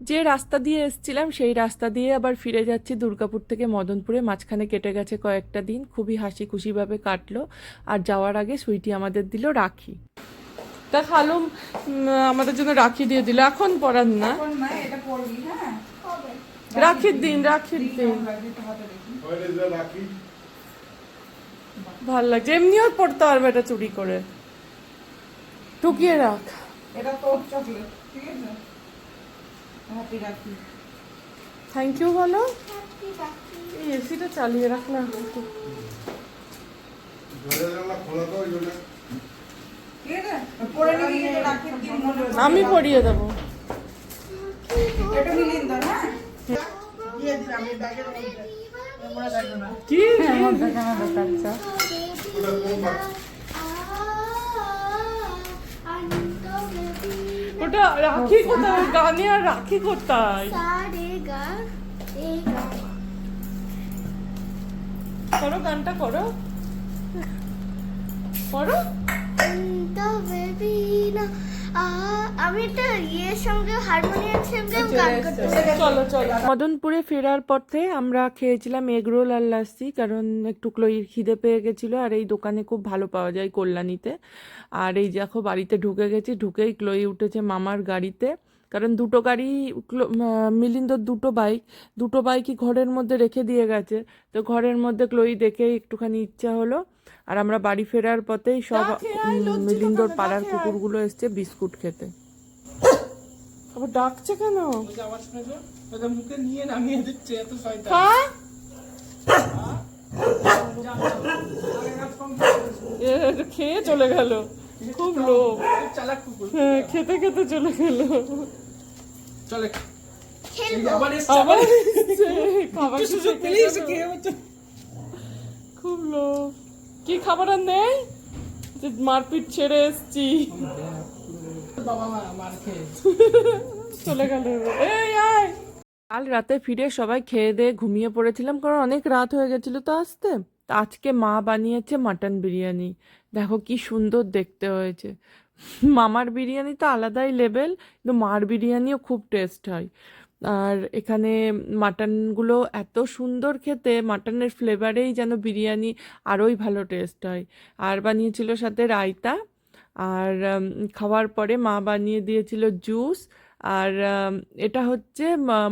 যে রাস্তা দিয়ে এসছিলাম সেই রাস্তা দিয়ে আবার ফিরে যাচ্ছি দুর্গাপুর থেকে মদনপুরে। মাঝখানে কেটে গেছে কয়েকটা দিন খুবই হাসি খুশিভাবে কাটলো। আর যাওয়ার আগে সুইটি আমাদের দিল রাখি। তা খালুম আমাদের জন্য রাখি দিয়ে দিল। এখন পরান না। হ্যাঁ? রাখির দিন রাখির দিন। ভালো লাগছে। এমনিও পড়তে পারবে এটা চুরি করে। টুকিয়ে রাখ। এটা তোর চকলেট ঠিক আছে? হ্যাপি রাখি থ্যাংক ইউ বলো এই এসিটা চালিয়ে রাখ না। একটু। ঠিক আছে পরে নিবি ওটা রাখি কোথায়? গানে আর রাখি কোথায়? করো গানটা করো। করো। আমি একটা ইয়ের সঙ্গে হারমোনিয়ামের সঙ্গে গান করতে চলো চলো মদনপুরে ফেরার পথে আমরা খেয়েছিলাম এগরোল আর লাসি কারণ একটু ক্লোয়ির খিদে পেয়ে গেছিল আর এই দোকানে খুব ভালো পাওয়া যায় কল্যাণীতে। আর এই দেখো বাড়িতে ঢুকে গেছি ঢুকেই ক্লোই উঠেছে মামার গাড়িতে। কারণ দুটো গাড়ি মিলিন্দর দুটো বাইক দুটো বাইকই ঘরের মধ্যে রেখে দিয়ে গেছে। তো ঘরের মধ্যে ক্লোই দেখেই একটুখানি ইচ্ছা হলো। আর আমরা বাড়ি ফেরার পথেই সব মিলিন্দর পাড়ার কুকুরগুলো এসছে বিস্কুট খেতে। আবার ডাকছে কেন? মুখে নিয়ে নামিয়ে দিচ্ছে এত শয়তান। হ্যাঁ? খেয়ে চলে গেল। খুব লোভ। চালাক কুকুর হ্যাঁ, খেতে খেতে চলে গেল। চলে। আবার খাবার সুযোগ পেলেই এসে খেয়ে খুব লোভ। কি খাবার আর নেই? যে মারপিট ছেড়ে এসছি। বাবা মা মার খেয়ে। চলে গেল এই আয়। কাল রাতে ফিরে সবাই খেয়ে দিয়ে ঘুমিয়ে পড়েছিলাম কারণ অনেক রাত হয়ে গেছিল তো আসতে। তা আজকে মা বানিয়েছে মাটন বিরিয়ানি। দেখো কি সুন্দর দেখতে হয়েছে। মামার বিরিয়ানি তো আলাদাই লেভেল, কিন্তু মার বিরিয়ানিও খুব টেস্ট হয়। আর এখানে মাটনগুলো এত সুন্দর খেতে, মাটনের ফ্লেভারেই যেন বিরিয়ানি আরোই ভালো টেস্ট হয়। আর বানিয়েছিল সাথে রায়তা, আর খাওয়ার পরে মা বানিয়ে দিয়েছিল জুস আর এটা হচ্ছে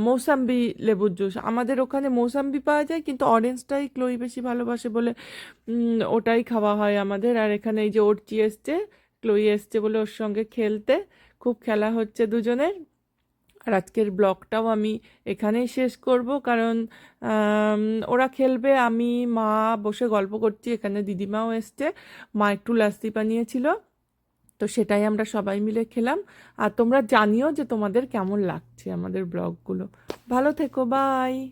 মৌসাম্বি লেবুর জুস। আমাদের ওখানে মৌসাম্বি পাওয়া যায়, কিন্তু অরেঞ্জটাই ক্লোই বেশি ভালোবাসে বলে ওটাই খাওয়া হয় আমাদের। আর এখানে এই যে ওরচি এসছে, ক্লোই এসছে বলে ওর সঙ্গে খেলতে, খুব খেলা হচ্ছে দুজনের। আর আজকের ব্লগটাও আমি এখানেই শেষ করব, কারণ ওরা খেলবে, আমি, মা বসে গল্প করছি, এখানে দিদিমাও এসছে, মা একটু লাস্সি বানিয়েছিল। তো সেটাই আমরা সবাই মিলে খেলাম। আর তোমরা জানিও যে তোমাদের কেমন লাগছে আমাদের ব্লগগুলো। ভালো থেকো, বাই।